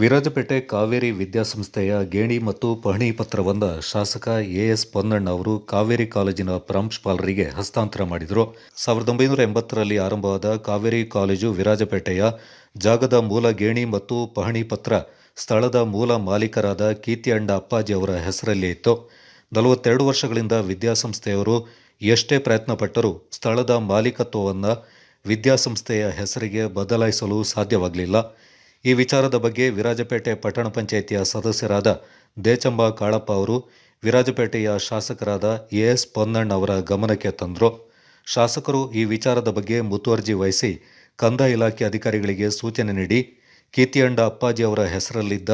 ವಿರಾಜಪೇಟೆ ಕಾವೇರಿ ವಿದ್ಯಾಸಂಸ್ಥೆಯ ಗೇಣಿ ಮತ್ತು ಪಹಣಿ ಪತ್ರವೊಂದ ಶಾಸಕ ಎಎಸ್ ಪೊನ್ನಣ್ಣ ಅವರು ಕಾವೇರಿ ಕಾಲೇಜಿನ ಪ್ರಾಂಶುಪಾಲರಿಗೆ ಹಸ್ತಾಂತರ ಮಾಡಿದರು. ಸಾವಿರದ ಒಂಬೈನೂರ ಎಂಬತ್ತರಲ್ಲಿ ಆರಂಭವಾದ ಕಾವೇರಿ ಕಾಲೇಜು ವಿರಾಜಪೇಟೆಯ ಜಾಗದ ಮೂಲ ಗೇಣಿ ಮತ್ತು ಪಹಣಿ ಪತ್ರ ಸ್ಥಳದ ಮೂಲ ಮಾಲೀಕರಾದ ಕೀರ್ತಿಯಂಡ ಅಪ್ಪಾಜಿ ಅವರ ಹೆಸರಲ್ಲಿ ಇತ್ತು. ನಲವತ್ತೆರಡು ವರ್ಷಗಳಿಂದ ವಿದ್ಯಾಸಂಸ್ಥೆಯವರು ಎಷ್ಟೇ ಪ್ರಯತ್ನ ಪಟ್ಟರೂ ಸ್ಥಳದ ಮಾಲೀಕತ್ವವನ್ನು ವಿದ್ಯಾಸಂಸ್ಥೆಯ ಹೆಸರಿಗೆ ಬದಲಾಯಿಸಲು ಸಾಧ್ಯವಾಗಲಿಲ್ಲ. ಈ ವಿಚಾರದ ಬಗ್ಗೆ ವಿರಾಜಪೇಟೆ ಪಟ್ಟಣ ಪಂಚಾಯಿತಿಯ ಸದಸ್ಯರಾದ ದೇಚಂಬ ಕಾಳಪ್ಪ ಅವರು, ವಿರಾಜಪೇಟೆಯ ಶಾಸಕರಾದ ಎಎಸ್ ಪೊನ್ನಣ್ಣ ಅವರ ಗಮನಕ್ಕೆ ತಂದರು. ಶಾಸಕರು ಈ ವಿಚಾರದ ಬಗ್ಗೆ ಮುತುವರ್ಜಿ ವಹಿಸಿ ಕಂದಾಯ ಇಲಾಖೆ ಅಧಿಕಾರಿಗಳಿಗೆ ಸೂಚನೆ ನೀಡಿ ಕೀರ್ತಿಯಂಡ ಅಪ್ಪಾಜಿ ಅವರ ಹೆಸರಲ್ಲಿದ್ದ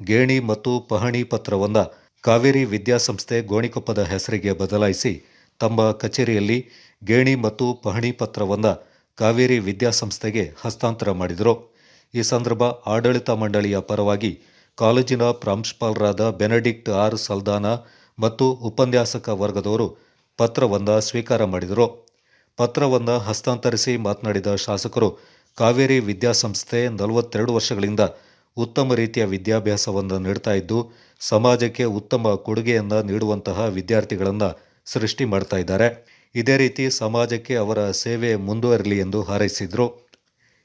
ಗೇಣಿ ಮತ್ತು ಪಹಣಿ ಪತ್ರವನ್ನು ಕಾವೇರಿ ವಿದ್ಯಾಸಂಸ್ಥೆ ಗೋಣಿಕೊಪ್ಪದ ಹೆಸರಿಗೆ ಬದಲಾಯಿಸಿ ತಮ್ಮ ಕಚೇರಿಯಲ್ಲಿ ಗೇಣಿ ಮತ್ತು ಪಹಣಿ ಪತ್ರವನ್ನು ಕಾವೇರಿ ವಿದ್ಯಾಸಂಸ್ಥೆಗೆ ಹಸ್ತಾಂತರ ಮಾಡಿದರು. ಈ ಸಂದರ್ಭ ಆಡಳಿತ ಮಂಡಳಿಯ ಪರವಾಗಿ ಕಾಲೇಜಿನ ಪ್ರಾಂಶುಪಾಲರಾದ ಬೆನಡಿಕ್ಟ್ ಆರ್ ಸಲ್ದಾನ ಮತ್ತು ಉಪನ್ಯಾಸಕ ವರ್ಗದವರು ಪತ್ರವನ್ನ ಸ್ವೀಕಾರ ಮಾಡಿದರು. ಪತ್ರವನ್ನು ಹಸ್ತಾಂತರಿಸಿ ಮಾತನಾಡಿದ ಶಾಸಕರು, ಕಾವೇರಿ ವಿದ್ಯಾಸಂಸ್ಥೆ ನಲವತ್ತೆರಡು ವರ್ಷಗಳಿಂದ ಉತ್ತಮ ರೀತಿಯ ವಿದ್ಯಾಭ್ಯಾಸವನ್ನು ನೀಡ್ತಾ ಇದ್ದು, ಸಮಾಜಕ್ಕೆ ಉತ್ತಮ ಕೊಡುಗೆಯನ್ನು ನೀಡುವಂತಹ ವಿದ್ಯಾರ್ಥಿಗಳನ್ನು ಸೃಷ್ಟಿ ಮಾಡ್ತಾ ಇದ್ದಾರೆ. ಇದೇ ರೀತಿ ಸಮಾಜಕ್ಕೆ ಅವರ ಸೇವೆ ಮುಂದುವರಲಿ ಎಂದು ಹಾರೈಸಿದರು.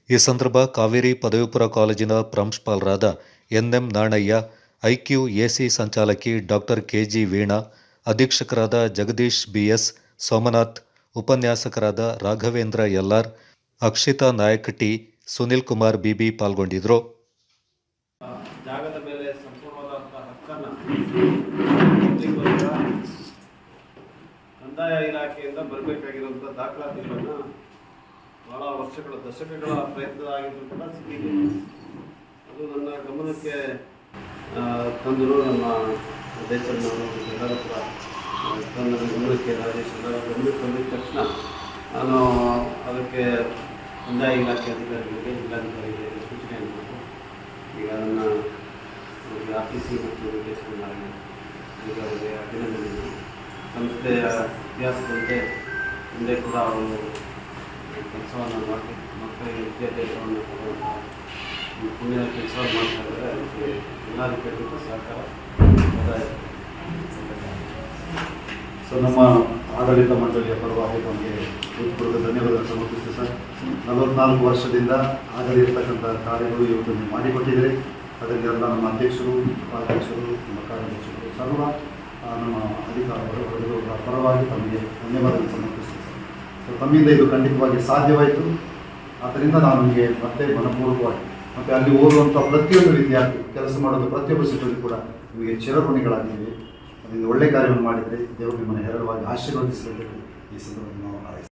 ಈ ಸಂದರ್ಭ ಕಾವೇರಿ ಪದವಿಪುರ ಕಾಲೇಜಿನ ಪ್ರಾಂಶುಪಾಲರಾದ ಎನ್ಎಂ ನಾಣಯ್ಯ, ಐಕ್ಯೂ ಎಸಿ ಸಂಚಾಲಕಿ ಡಾಕ್ಟರ್ ಕೆಜಿ ವೀಣಾ, ಅಧೀಕ್ಷಕರಾದ ಜಗದೀಶ್ ಬಿಎಸ್ ಸೋಮನಾಥ್, ಉಪನ್ಯಾಸಕರಾದ Raghavendra LR Akshitha Nayak T Sunil Kumar BB ಪಾಲ್ಗೊಂಡಿದ್ದರು ಕಂದಾಯ ಇಲಾಖೆಯಿಂದ ದಾಖಲಾತಿಗಳನ್ನು ಬಹಳ ವರ್ಷಗಳ, ದಶಕಗಳ ಪ್ರಯತ್ನ ಆಗಿದ್ರು ಕೂಡ ಸಿಕ್ಕಿದೆ. ಅದು ನನ್ನ ಗಮನಕ್ಕೆ ತಂದರು ನಮ್ಮ ದೇಶವನ್ನು ಎಲ್ಲರೂ ಕೂಡ ತನ್ನ ನನ್ನ ಗಮನಕ್ಕೆ ರಾಜೇಶ್ ಎಲ್ಲರ ಗಮನಕ್ಕೆ ಬಂದಿದ ತಕ್ಷಣ ನಾನು ಅದಕ್ಕೆ ಕಂದಾಯ ಇಲಾಖೆ ಅಧಿಕಾರಿಗಳಿಗೆ, ಜಿಲ್ಲಾಧಿಕಾರಿಗಳಿಗೆ ಸೂಚನೆಯನ್ನು ಕೊಟ್ಟು, ಈಗ ಅದನ್ನು ಅವರಿಗೆ ಸಿ ಮತ್ತು ನಿರ್ದೇಶಕರಾಗಿ ಈಗ ಅವರಿಗೆ ಅಭಿನಂದನೆ ಸಂಸ್ಥೆಯ ಇತಿಹಾಸದಂತೆ ಮುಂದೆ ಕೂಡ ಅವರು ಕೆಲಸವನ್ನು ಮಾಡಿ ಮಕ್ಕಳಿಗೆ ವಿದ್ಯಾಭ್ಯಾಸವನ್ನು ಕೊಡುವಂಥ ಈ ಪುಣ್ಯದ ಕೆಲಸವನ್ನು ಮಾಡ್ತಾ ಇದ್ದಾರೆ. ಅದಕ್ಕೆ ಜಿಲ್ಲಾಧಿಕಾರಿಗಳ ಸಹಕಾರ ಒತ್ತಾಯ. ಸೊ, ನಮ್ಮ ಆಡಳಿತ ಮಂಡಳಿಯ ಪರವಾಗಿ ನಮಗೆ ಹೃತ್ಪೂರ್ವಕ ಧನ್ಯವಾದ ಸಮರ್ಪಿಸ್ತೀವಿ ಸರ್. ನಲವತ್ನಾಲ್ಕು ವರ್ಷದಿಂದ ಆಗಲಿರ್ತಕ್ಕಂಥ ಕಾರ್ಯಗಳು ಇವತ್ತು ನೀವು ಮಾಡಿಕೊಟ್ಟಿದ್ದೀರಿ. ಅದಕ್ಕೆಲ್ಲ ನಮ್ಮ ಅಧ್ಯಕ್ಷರು, ಉಪಾಧ್ಯಕ್ಷರು, ನಮ್ಮ ಕಾರ್ಯದರ್ಶಿಗಳು ಸರ್ವ ನಮ್ಮ ಅಧಿಕಾರಿಗಳು, ಪರವಾಗಿ ತಮಗೆ ಧನ್ಯವಾದಗಳು ಸಮರ್ಪಿಸ್ತೀವಿ ಸೊ ತಮ್ಮಿಂದ ಇದು ಖಂಡಿತವಾಗಿ ಸಾಧ್ಯವಾಯಿತು. ಆದ್ದರಿಂದ ನಾನು ನಿಮಗೆ ಮತ್ತೆ ಮನಪೂರ್ವಕವಾಗಿ ಮತ್ತು ಅಲ್ಲಿ ಓದುವಂಥ ಪ್ರತಿಯೊಂದು ವಿದ್ಯಾರ್ಥಿ ಕೆಲಸ ಮಾಡೋದು ಪ್ರತಿಯೊಬ್ಬ ಸಿಬ್ಬಂದಿ ಕೂಡ ನಿಮಗೆ ಚಿರಋಣಿಗಳಾಗಿದ್ದೀವಿ ಅದರಿಂದ ಒಳ್ಳೆ ಕಾರ್ಯವನ್ನು ಮಾಡಿದರೆ ದೇವರು ನಿಮ್ಮನ್ನು ಹೇರಳವಾಗಿ ಆಶೀರ್ವದಿಸಬೇಕು ಈ ಸಂದರ್ಭದಲ್ಲಿ ನಾವು